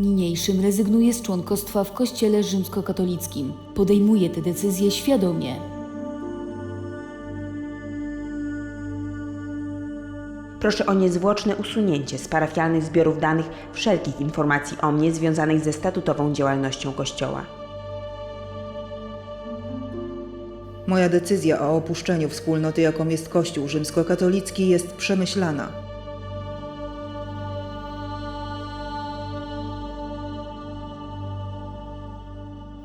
Niniejszym rezygnuje z członkostwa w Kościele rzymskokatolickim. Podejmuje tę decyzję świadomie. Proszę o niezwłoczne usunięcie z parafialnych zbiorów danych wszelkich informacji o mnie związanych ze statutową działalnością Kościoła. Moja decyzja o opuszczeniu wspólnoty, jaką jest Kościół rzymskokatolicki, jest przemyślana.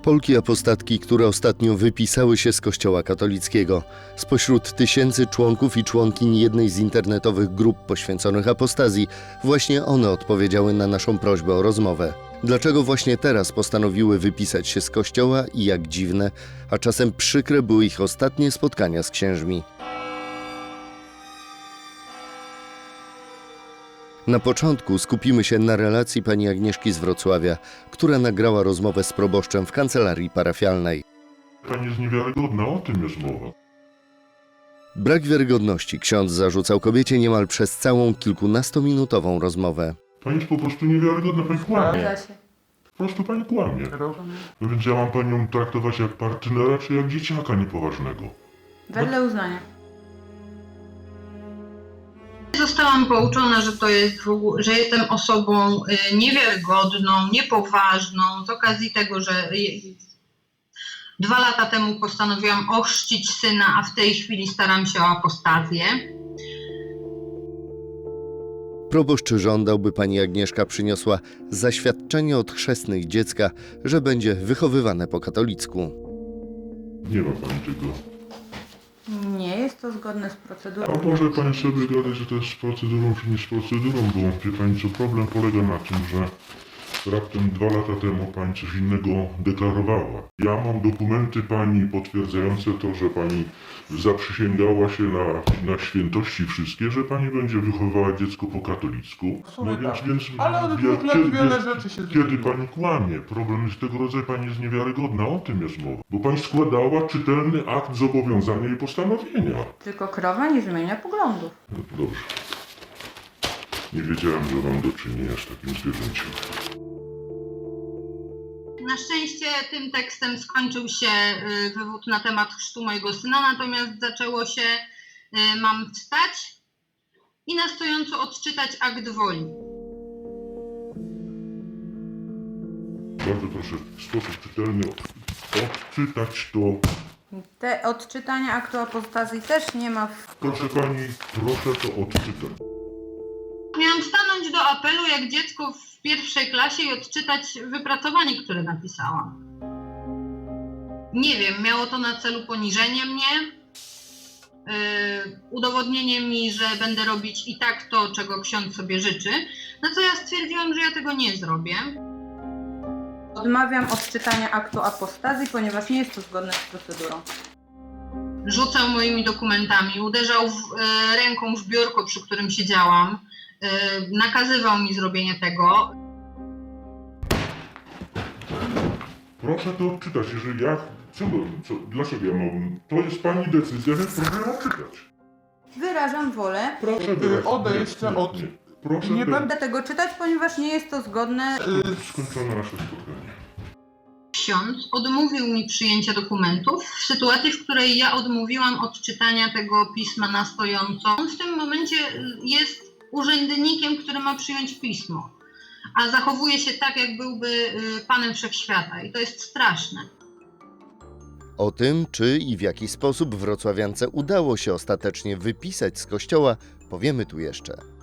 Polki apostatki, które ostatnio wypisały się z Kościoła katolickiego. Spośród tysięcy członków i członkiń jednej z internetowych grup poświęconych apostazji, właśnie one odpowiedziały na naszą prośbę o rozmowę. Dlaczego właśnie teraz postanowiły wypisać się z Kościoła i jak dziwne, a czasem przykre były ich ostatnie spotkania z księżmi. Na początku skupimy się na relacji pani Agnieszki z Wrocławia, która nagrała rozmowę z proboszczem w kancelarii parafialnej. Pani jest niewiarygodna, o tym jest mowa. Brak wiarygodności ksiądz zarzucał kobiecie niemal przez całą kilkunastominutową rozmowę. Pani jest po prostu niewiarygodna, pani kłamie. Zgadza się. Po prostu pani kłamie. No więc ja mam panią traktować jak partnera, czy jak dzieciaka niepoważnego. Wedle uznania. Zostałam pouczona, że to jest w ogóle, że jestem osobą y, niewiarygodną, niepoważną, z okazji tego, że dwa lata temu postanowiłam ochrzcić syna, a w tej chwili staram się o apostazję. Proboszcz żądał, by pani Agnieszka przyniosła zaświadczenie od chrzestnych dziecka, że będzie wychowywane po katolicku. Nie ma pani tego. Nie jest to zgodne z procedurą. A może pani sobie gadać, że to jest z procedurą, czy nie z procedurą, bo wie pani co, problem polega na tym, że raptem dwa lata temu pani coś innego deklarowała. Ja mam dokumenty pani potwierdzające to, że pani zaprzysięgała się na, na świętości wszystkie, że pani będzie wychowywała dziecko po katolicku. W sumie No więc, tak. więc Ale od wie- dwóch lat kiedy, wiele rzeczy się kiedy zmieniło. pani kłamie, problem jest tego rodzaju, pani jest niewiarygodna, o tym jest mowa. Bo pani składała czytelny akt zobowiązania i postanowienia. Tylko krowa nie zmienia poglądów. No to dobrze. Nie wiedziałem, że mam do czynienia z takim zwierzęciem. Na szczęście tym tekstem skończył się y, wywód na temat chrztu mojego syna, natomiast zaczęło się y, mam wstać i na stojąco odczytać akt woli. Bardzo proszę w sposób czytelny odczytać to. Te odczytania aktu apostazji też nie ma w... Proszę pani, proszę to odczytać. Miałam stanąć do apelu jak dziecko w pierwszej klasie i odczytać wypracowanie, które napisałam. Nie wiem, miało to na celu poniżenie mnie, yy, udowodnienie mi, że będę robić i tak to, czego ksiądz sobie życzy, na co ja stwierdziłam, że ja tego nie zrobię. Odmawiam odczytania aktu apostazji, ponieważ nie jest to zgodne z procedurą. Rzucał moimi dokumentami, uderzał w, e, ręką w biurko, przy którym siedziałam, nakazywał mi zrobienie tego. Proszę to odczytać. Jeżeli ja. Co, co, dlaczego ja mam? To jest pani decyzja, więc proszę ją odczytać. Wyrażam wolę. Proszę Y, wyraźnie. Odejście Nie, od- nie. Proszę Nie wy- Będę tego czytać, ponieważ nie jest to zgodne... Y, Skończone nasze spotkanie. Ksiądz odmówił mi przyjęcia dokumentów w sytuacji, w której ja odmówiłam odczytania tego pisma na stojąco. On w tym momencie jest urzędnikiem, który ma przyjąć pismo, a zachowuje się tak, jak byłby y, panem wszechświata i to jest straszne. O tym, czy i w jaki sposób wrocławiance udało się ostatecznie wypisać z kościoła, powiemy tu jeszcze.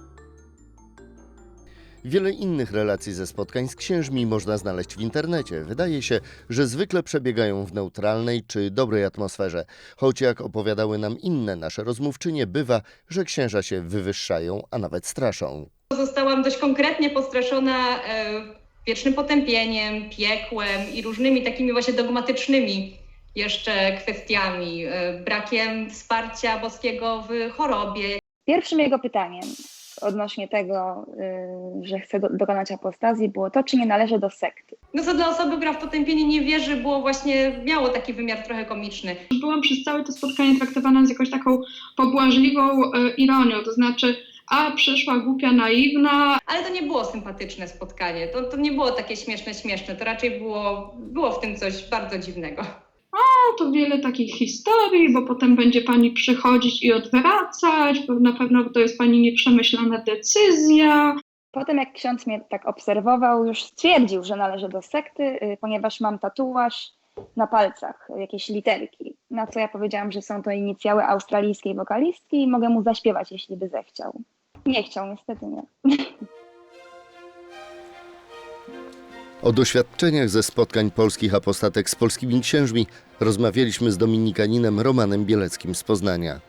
Wiele innych relacji ze spotkań z księżmi można znaleźć w internecie. Wydaje się, że zwykle przebiegają w neutralnej czy dobrej atmosferze, choć jak opowiadały nam inne nasze rozmówczynie, bywa, że księża się wywyższają, a nawet straszą. Zostałam dość konkretnie postraszona e, wiecznym potępieniem, piekłem i różnymi takimi właśnie dogmatycznymi jeszcze kwestiami, e, brakiem wsparcia boskiego w chorobie. Pierwszym jego pytaniem odnośnie tego, y, że chce do, dokonać apostazji, było to, czy nie należy do sekty. No co dla osoby, która w potępienie nie wierzy, było właśnie, miało taki wymiar trochę komiczny. byłam przez całe to spotkanie traktowana z jakąś taką pobłażliwą e, ironią, to znaczy a przyszła głupia, naiwna, Ale to nie było sympatyczne spotkanie. To, to nie było takie śmieszne, śmieszne. To raczej było, było w tym coś bardzo dziwnego. To wiele takich historii, bo potem będzie pani przychodzić i odwracać, bo na pewno to jest pani nieprzemyślana decyzja. Potem jak ksiądz mnie tak obserwował, już stwierdził, że należę do sekty, y, ponieważ mam tatuaż na palcach, jakieś literki. Na co ja powiedziałam, że są to inicjały australijskiej wokalistki i mogę mu zaśpiewać, jeśli by zechciał. Nie chciał, niestety nie. O doświadczeniach ze spotkań polskich apostatek z polskimi księżmi rozmawialiśmy z dominikaninem Romanem Bieleckim z Poznania.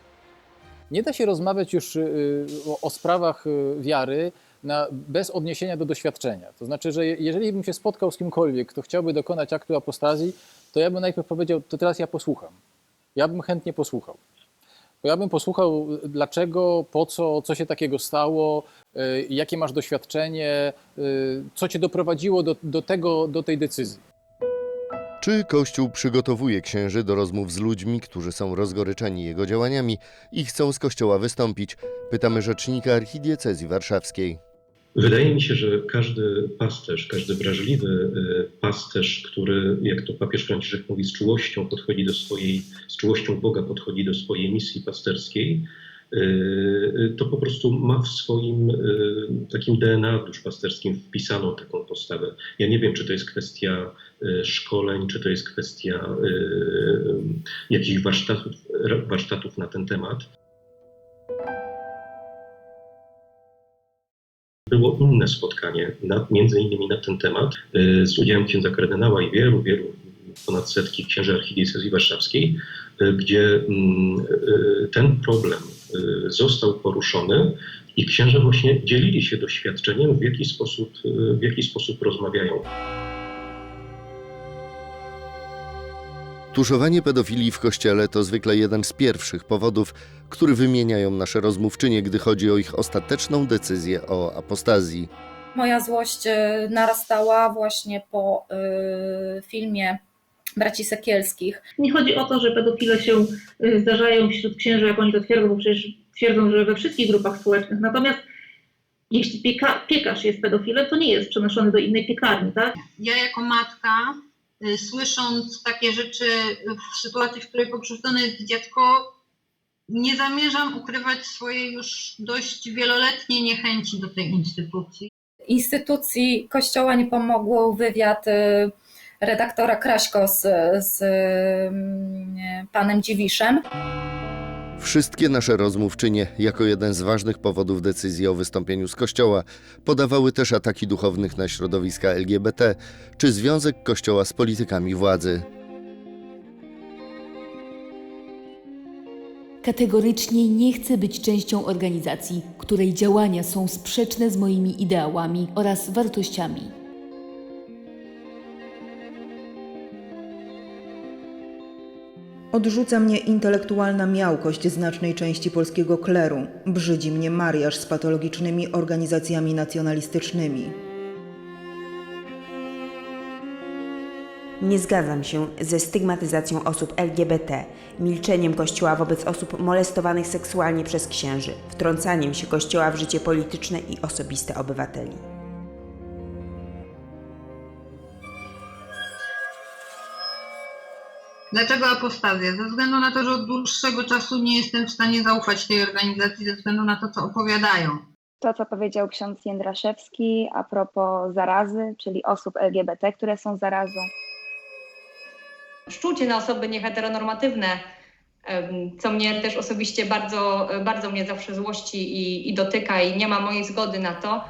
Nie da się rozmawiać już y, o, o sprawach y, wiary na, bez odniesienia do doświadczenia. To znaczy, że je- jeżeli bym się spotkał z kimkolwiek, kto chciałby dokonać aktu apostazji, to ja bym najpierw powiedział, to teraz ja posłucham. Ja bym chętnie posłuchał. Bo ja bym posłuchał, dlaczego, po co, co się takiego stało, y, jakie masz doświadczenie, y, co cię doprowadziło do, do, tego, do tej decyzji. Czy Kościół przygotowuje księży do rozmów z ludźmi, którzy są rozgoryczeni jego działaniami i chcą z Kościoła wystąpić? Pytamy rzecznika archidiecezji warszawskiej. Wydaje mi się, że każdy pasterz, każdy wrażliwy y, pasterz, który, jak to papież Franciszek mówi, z czułością podchodzi do swojej, z czułością Boga podchodzi do swojej misji pasterskiej, y, y, to po prostu ma w swoim takim DNA duszpasterskim wpisaną taką postawę. Ja nie wiem, czy to jest kwestia szkoleń, czy to jest kwestia jakichś warsztatów, warsztatów na ten temat. Było inne spotkanie, na, między innymi na ten temat, y, z udziałem księdza kardynała i wielu, wielu, ponad setki księży archidiecezji warszawskiej, y, gdzie mm, y, ten problem został poruszony i księże właśnie dzielili się doświadczeniem, w jaki sposób, w jaki sposób rozmawiają. Tuszowanie pedofilii w kościele to zwykle jeden z pierwszych powodów, który wymieniają nasze rozmówczynie, gdy chodzi o ich ostateczną decyzję o apostazji. Moja złość e, narastała właśnie po e, filmie braci Sekielskich. Nie chodzi o to, że pedofile się y, zdarzają wśród księży, jak oni to twierdzą, bo przecież twierdzą, że we wszystkich grupach społecznych. Natomiast jeśli pieka, piekarz jest pedofilem, to nie jest przenoszony do innej piekarni, tak? Ja jako matka, słysząc takie rzeczy w sytuacji, w której pokrzywdzone jest dziecko, nie zamierzam ukrywać swojej już dość wieloletniej niechęci do tej instytucji. Instytucji Kościoła nie pomogło wywiad e, redaktora Kraśko z, z mm, panem Dziwiszem. Wszystkie nasze rozmówczynie, jako jeden z ważnych powodów decyzji o wystąpieniu z Kościoła, podawały też ataki duchownych na środowiska LGBT czy związek Kościoła z politykami władzy. Kategorycznie nie chcę być częścią organizacji, której działania są sprzeczne z moimi ideałami oraz wartościami. Odrzuca mnie intelektualna miałkość znacznej części polskiego kleru. Brzydzi mnie mariaż z patologicznymi organizacjami nacjonalistycznymi. Nie zgadzam się ze stygmatyzacją osób LGBT, milczeniem Kościoła wobec osób molestowanych seksualnie przez księży, wtrącaniem się Kościoła w życie polityczne i osobiste obywateli. Dlaczego apostazja? Ze względu na to, że od dłuższego czasu nie jestem w stanie zaufać tej organizacji, ze względu na to, co opowiadają. To, co powiedział ksiądz Jędraszewski a propos zarazy, czyli osób LGBT, które są zarazą. Szczucie na osoby nieheteronormatywne, co mnie też osobiście bardzo, bardzo mnie zawsze złości i, i dotyka i nie ma mojej zgody na to.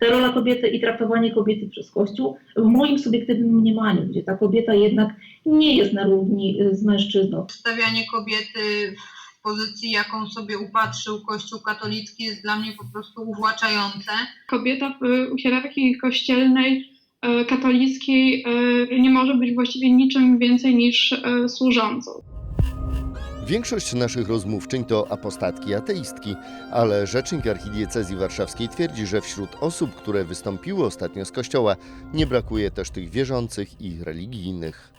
Ta rola kobiety i traktowanie kobiety przez Kościół w moim subiektywnym mniemaniu, gdzie ta kobieta jednak nie jest na równi y, z mężczyzną. Stawianie kobiety w pozycji, jaką sobie upatrzył Kościół katolicki, jest dla mnie po prostu uwłaczające. Kobieta w hierarchii kościelnej, e, katolickiej nie może być właściwie niczym więcej niż służącą. Większość naszych rozmówczyń to apostatki ateistki, ale rzecznik archidiecezji warszawskiej twierdzi, że wśród osób, które wystąpiły ostatnio z kościoła, nie brakuje też tych wierzących i religijnych.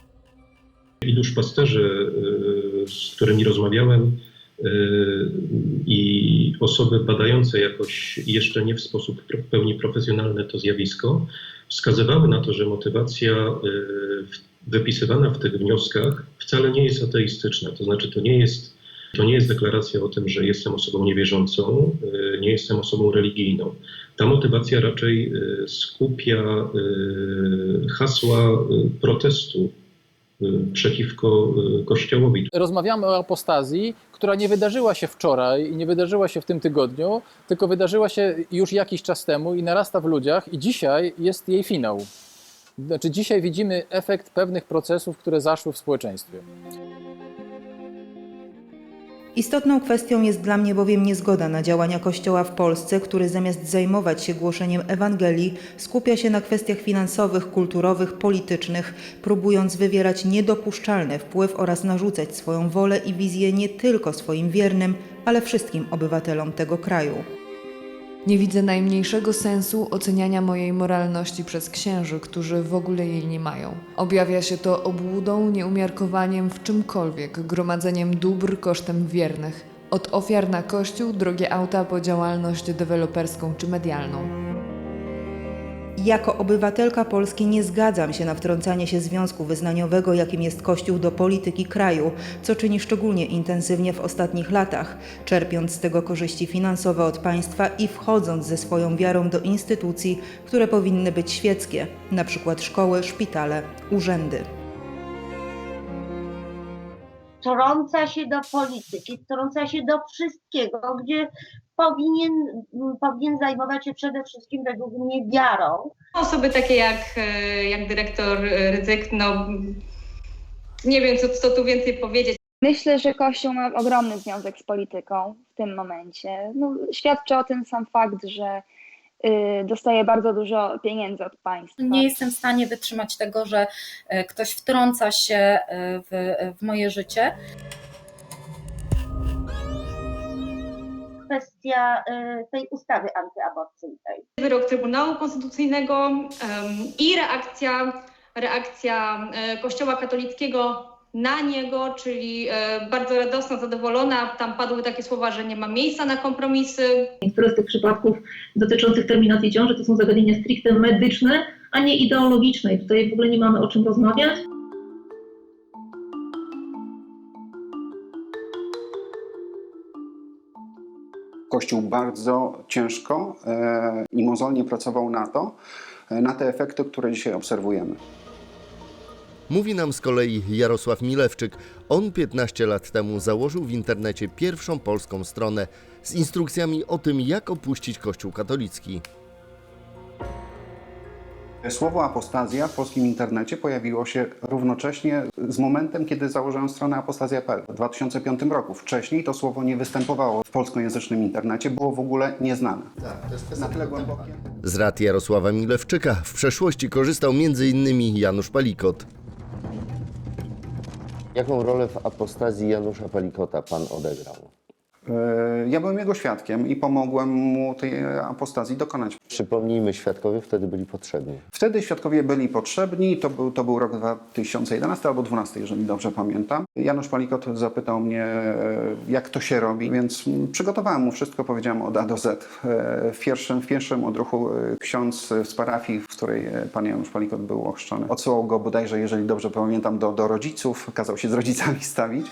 I duszpasterzy, y, z którymi rozmawiałem, y, i osoby badające jakoś jeszcze nie w sposób w pełni profesjonalny to zjawisko, wskazywały na to, że motywacja y, w- wypisywana w tych wnioskach wcale nie jest ateistyczna. To znaczy, to nie jest, to nie jest deklaracja o tym, że jestem osobą niewierzącą, y, nie jestem osobą religijną. Ta motywacja raczej y, skupia y, hasła protestu przeciwko Kościołowi. Rozmawiamy o apostazji, która nie wydarzyła się wczoraj i nie wydarzyła się w tym tygodniu, tylko wydarzyła się już jakiś czas temu i narasta w ludziach, i dzisiaj jest jej finał. Znaczy, dzisiaj widzimy efekt pewnych procesów, które zaszły w społeczeństwie. Istotną kwestią jest dla mnie bowiem niezgoda na działania Kościoła w Polsce, który zamiast zajmować się głoszeniem Ewangelii, skupia się na kwestiach finansowych, kulturowych, politycznych, próbując wywierać niedopuszczalny wpływ oraz narzucać swoją wolę i wizję nie tylko swoim wiernym, ale wszystkim obywatelom tego kraju. Nie widzę najmniejszego sensu oceniania mojej moralności przez księży, którzy w ogóle jej nie mają. Objawia się to obłudą, nieumiarkowaniem w czymkolwiek, gromadzeniem dóbr kosztem wiernych. Od ofiar na kościół, drogie auta po działalność deweloperską czy medialną. Jako obywatelka Polski nie zgadzam się na wtrącanie się związku wyznaniowego, jakim jest Kościół do polityki kraju, co czyni szczególnie intensywnie w ostatnich latach, czerpiąc z tego korzyści finansowe od państwa i wchodząc ze swoją wiarą do instytucji, które powinny być świeckie, np. szkoły, szpitale, urzędy. wtrąca się do polityki, wtrąca się do wszystkiego, gdzie powinien, powinien zajmować się przede wszystkim według mnie wiarą. Osoby takie jak, e, jak dyrektor e, Rydzyk, no nie wiem co, co tu więcej powiedzieć. Myślę, że Kościół ma ogromny związek z polityką w tym momencie. No, świadczy o tym sam fakt, że y, dostaje bardzo dużo pieniędzy od państwa. Nie jestem w stanie wytrzymać tego, że e, ktoś wtrąca się w, w moje życie. Kwestia y, tej ustawy antyaborcyjnej. Wyrok Trybunału Konstytucyjnego i reakcja, reakcja e, Kościoła katolickiego na niego, czyli e, bardzo radosna, zadowolona. Tam padły takie słowa, że nie ma miejsca na kompromisy. Niektóre z tych przypadków dotyczących terminacji ciąży to są zagadnienia stricte medyczne, a nie ideologiczne. I tutaj w ogóle nie mamy o czym rozmawiać. Kościół bardzo ciężko e, i mozolnie pracował na to, e, na te efekty, które dzisiaj obserwujemy. Mówi nam z kolei Jarosław Milewczyk. On 15 lat temu założył w internecie pierwszą polską stronę z instrukcjami o tym, jak opuścić Kościół katolicki. Słowo apostazja w polskim internecie pojawiło się równocześnie z momentem, kiedy założyłem stronę apostazja.pl w 2005 roku. Wcześniej to słowo nie występowało w polskojęzycznym internecie, było w ogóle nieznane. Na tyle głębokie. Z rad Jarosława Milewczyka w przeszłości korzystał m.in. Janusz Palikot. Jaką rolę w apostazji Janusza Palikota pan odegrał? E, Ja byłem jego świadkiem i pomogłem mu tej apostazji dokonać. Przypomnijmy, świadkowie wtedy byli potrzebni. Wtedy świadkowie byli potrzebni, to był, to był rok 2011 albo 2012, jeżeli dobrze pamiętam. Janusz Palikot zapytał mnie, e, jak to się robi, więc przygotowałem mu wszystko, powiedziałem od A do Z. E, W pierwszym, w pierwszym odruchu ksiądz z parafii, w której pan Janusz Palikot był ochrzczony, odsyłał go bodajże, jeżeli dobrze pamiętam, do, do rodziców, kazał się z rodzicami stawić.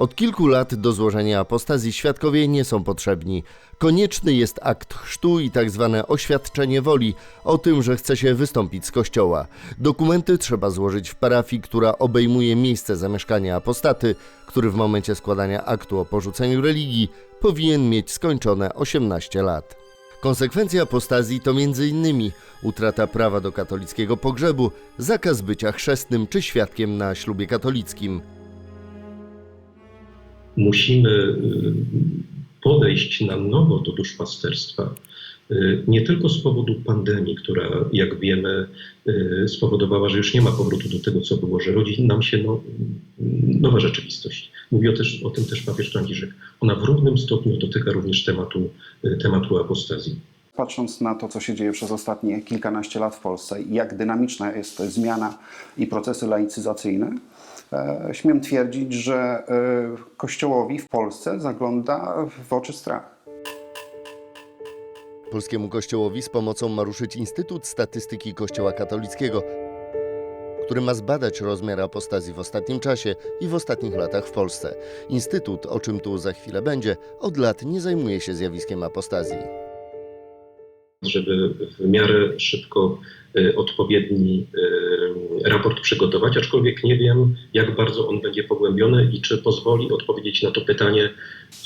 Od kilku lat do złożenia apostazji świadkowie nie są potrzebni. Konieczny jest akt chrztu i tak zwane oświadczenie woli o tym, że chce się wystąpić z kościoła. Dokumenty trzeba złożyć w parafii, która obejmuje miejsce zamieszkania apostaty, który w momencie składania aktu o porzuceniu religii powinien mieć skończone 18 lat. Konsekwencja apostazji to m.in. utrata prawa do katolickiego pogrzebu, zakaz bycia chrzestnym czy świadkiem na ślubie katolickim. Musimy y, podejść na nowo do duszpasterstwa. y, Nie tylko z powodu pandemii, która, jak wiemy, y, spowodowała, że już nie ma powrotu do tego, co było, że rodzi nam się no, nowa rzeczywistość. Mówi o, też, o tym też papież Franciszek. Ona w równym stopniu dotyka również tematu, tematu apostazji. Patrząc na to, co się dzieje przez ostatnie kilkanaście lat w Polsce jak dynamiczna jest zmiana i procesy laicyzacyjne, śmiem twierdzić, że e, Kościołowi w Polsce zagląda w oczy strach. Polskiemu Kościołowi z pomocą ma ruszyć Instytut Statystyki Kościoła Katolickiego, który ma zbadać rozmiar apostazji w ostatnim czasie i w ostatnich latach w Polsce. Instytut, o czym tu za chwilę będzie, od lat nie zajmuje się zjawiskiem apostazji. Żeby w miarę szybko y, odpowiedni y, raport przygotować, aczkolwiek nie wiem, jak bardzo on będzie pogłębiony i czy pozwoli odpowiedzieć na to pytanie,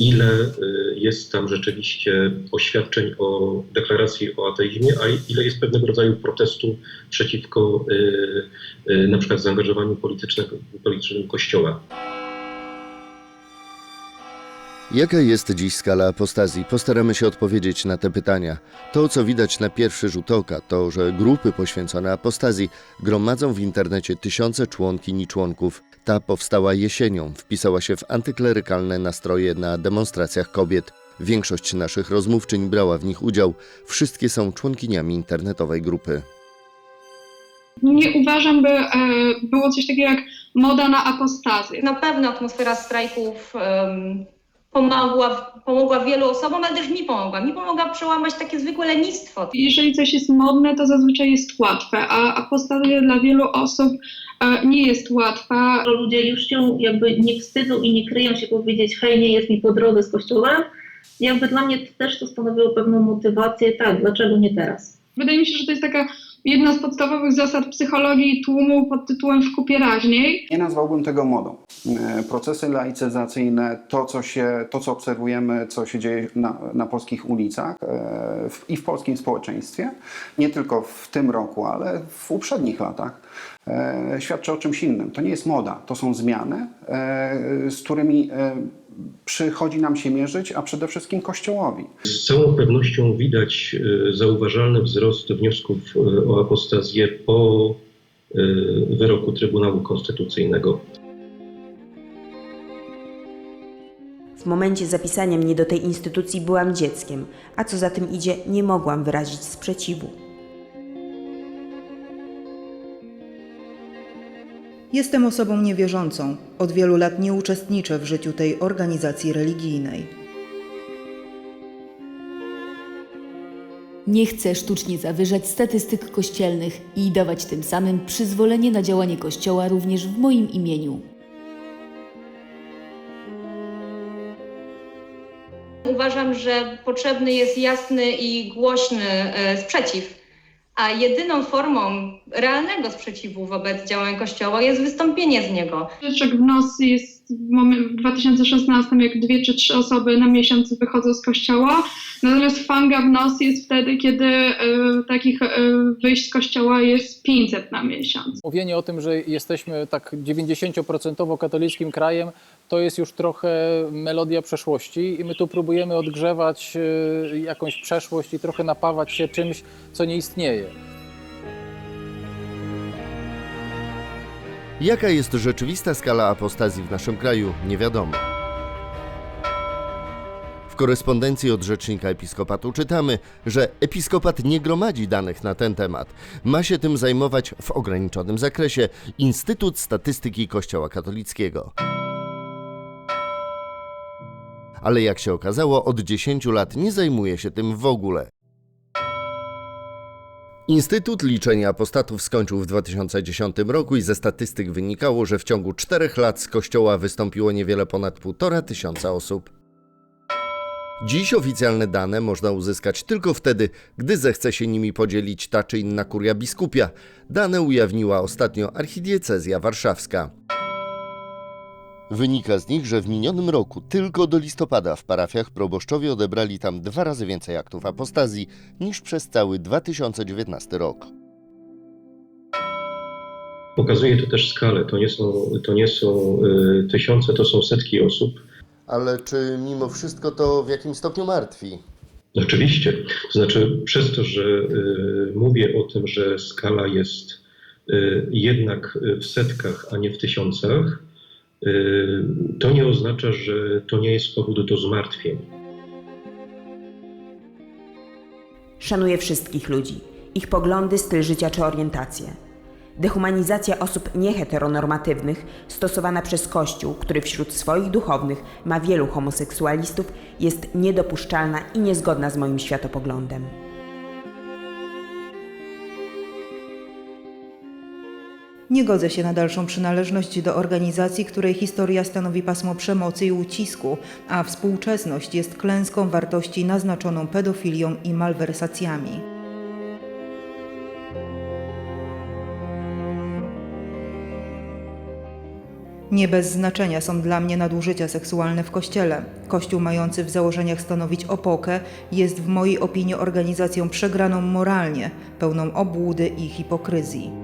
ile y, jest tam rzeczywiście oświadczeń o deklaracji o ateizmie, a ile jest pewnego rodzaju protestu przeciwko na przykład zaangażowaniu politycznym Kościoła. Jaka jest dziś skala apostazji? Postaramy się odpowiedzieć na te pytania. To, co widać na pierwszy rzut oka, to, że grupy poświęcone apostazji gromadzą w internecie tysiące członkiń i członków. Ta powstała jesienią, wpisała się w antyklerykalne nastroje na demonstracjach kobiet. Większość naszych rozmówczyń brała w nich udział. Wszystkie są członkiniami internetowej grupy. Nie uważam, by e, było coś takiego jak moda na apostazję. Na pewno atmosfera strajków em, pomogła, pomogła wielu osobom, ale też mi pomogła. Mi pomogła przełamać takie zwykłe lenistwo. Jeżeli coś jest modne, to zazwyczaj jest łatwe, a apostazja dla wielu osób e, nie jest łatwa. Ludzie już się jakby nie wstydzą i nie kryją się powiedzieć, hej, nie jest mi po drodze z kościołem. Jakby dla mnie też to stanowiło pewną motywację, tak, dlaczego nie teraz? Wydaje mi się, że to jest taka jedna z podstawowych zasad psychologii tłumu pod tytułem w kupie raźniej. Nie nazwałbym tego modą. E, Procesy laicyzacyjne, to co, się, to co obserwujemy, co się dzieje na, na polskich ulicach e, w, i w polskim społeczeństwie, nie tylko w tym roku, ale w poprzednich latach, e, świadczy o czymś innym. To nie jest moda, to są zmiany, z którymi przychodzi nam się mierzyć, a przede wszystkim Kościołowi. Z całą pewnością widać y, zauważalny wzrost wniosków y, o apostazję po y, wyroku Trybunału Konstytucyjnego. W momencie zapisania mnie do tej instytucji byłam dzieckiem, a co za tym idzie, nie mogłam wyrazić sprzeciwu. Jestem osobą niewierzącą. Od wielu lat nie uczestniczę w życiu tej organizacji religijnej. Nie chcę sztucznie zawyżać statystyk kościelnych i dawać tym samym przyzwolenie na działanie Kościoła również w moim imieniu. Uważam, że potrzebny jest jasny i głośny e, sprzeciw, a jedyną formą realnego sprzeciwu wobec działań Kościoła jest wystąpienie z niego. Rzeczek w nos jest w momen- w 2016, jak dwie czy trzy osoby na miesiąc wychodzą z kościoła. Natomiast fanga w nos jest wtedy, kiedy e, takich e, wyjść z kościoła jest 500 na miesiąc. Mówienie o tym, że jesteśmy tak 90% katolickim krajem, to jest już trochę melodia przeszłości i my tu próbujemy odgrzewać y, jakąś przeszłość i trochę napawać się czymś, co nie istnieje. Jaka jest rzeczywista skala apostazji w naszym kraju, nie wiadomo. W korespondencji od rzecznika episkopatu czytamy, że episkopat nie gromadzi danych na ten temat. Ma się tym zajmować w ograniczonym zakresie Instytut Statystyki Kościoła Katolickiego. Ale jak się okazało, od 10 lat nie zajmuje się tym w ogóle. Instytut Liczenia Apostatów skończył w 2010 roku i ze statystyk wynikało, że w ciągu czterech lat z kościoła wystąpiło niewiele ponad półtora tysiąca osób. Dziś oficjalne dane można uzyskać tylko wtedy, gdy zechce się nimi podzielić ta czy inna kuria biskupia. Dane ujawniła ostatnio archidiecezja warszawska. Wynika z nich, że w minionym roku tylko do listopada w parafiach proboszczowie odebrali tam dwa razy więcej aktów apostazji niż przez cały 2019 rok. Pokazuje to też skalę. To nie są, to nie są y, tysiące, to są setki osób. Ale czy mimo wszystko to w jakim stopniu martwi? Oczywiście. To znaczy, przez to, że y, mówię o tym, że skala jest y, jednak w setkach, a nie w tysiącach, to nie oznacza, że to nie jest powód do zmartwień. Szanuję wszystkich ludzi, ich poglądy, styl życia czy orientację. Dehumanizacja osób nieheteronormatywnych stosowana przez Kościół, który wśród swoich duchownych ma wielu homoseksualistów, jest niedopuszczalna i niezgodna z moim światopoglądem. Nie godzę się na dalszą przynależność do organizacji, której historia stanowi pasmo przemocy i ucisku, a współczesność jest klęską wartości naznaczoną pedofilią i malwersacjami. Nie bez znaczenia są dla mnie nadużycia seksualne w Kościele. Kościół mający w założeniach stanowić opokę jest w mojej opinii organizacją przegraną moralnie, pełną obłudy i hipokryzji.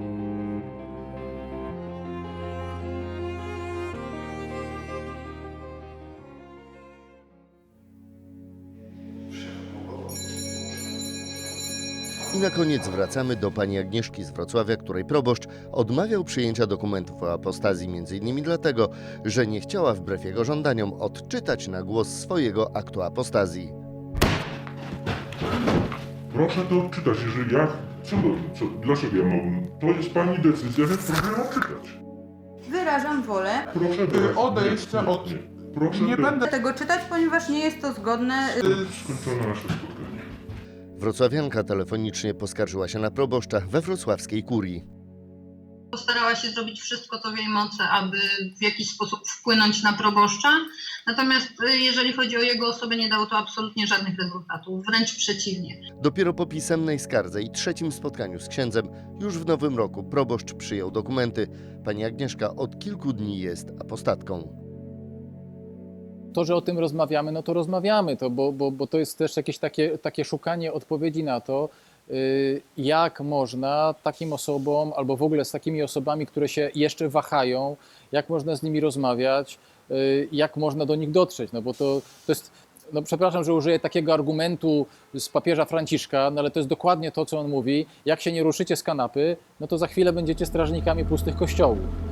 Na koniec wracamy do pani Agnieszki z Wrocławia, której proboszcz odmawiał przyjęcia dokumentów o apostazji m.in. dlatego, że nie chciała wbrew jego żądaniom odczytać na głos swojego aktu apostazji. Proszę to odczytać, jeżeli ja... Co, co, dlaczego ja mam? To jest pani decyzja, więc proszę ją odczytać. Wyrażam wolę Proszę nie, od- nie. Proszę nie będę- tego czytać, ponieważ nie jest to zgodne. Skończone nasze spotkanie. Wrocławianka telefonicznie poskarżyła się na proboszcza we wrocławskiej kurii. Postarała się zrobić wszystko, co w jej mocy, aby w jakiś sposób wpłynąć na proboszcza. Natomiast y, jeżeli chodzi o jego osobę, nie dało to absolutnie żadnych rezultatów, wręcz przeciwnie. Dopiero po pisemnej skardze i trzecim spotkaniu z księdzem już w nowym roku proboszcz przyjął dokumenty. Pani Agnieszka od kilku dni jest apostatką. To, że o tym rozmawiamy, no to rozmawiamy, to, bo, bo, bo to jest też jakieś takie, takie szukanie odpowiedzi na to, y, jak można takim osobom, albo w ogóle z takimi osobami, które się jeszcze wahają, jak można z nimi rozmawiać, y, jak można do nich dotrzeć. No bo to, to jest, no przepraszam, że użyję takiego argumentu z papieża Franciszka, no ale to jest dokładnie to, co on mówi. Jak się nie ruszycie z kanapy, no to za chwilę będziecie strażnikami pustych kościołów.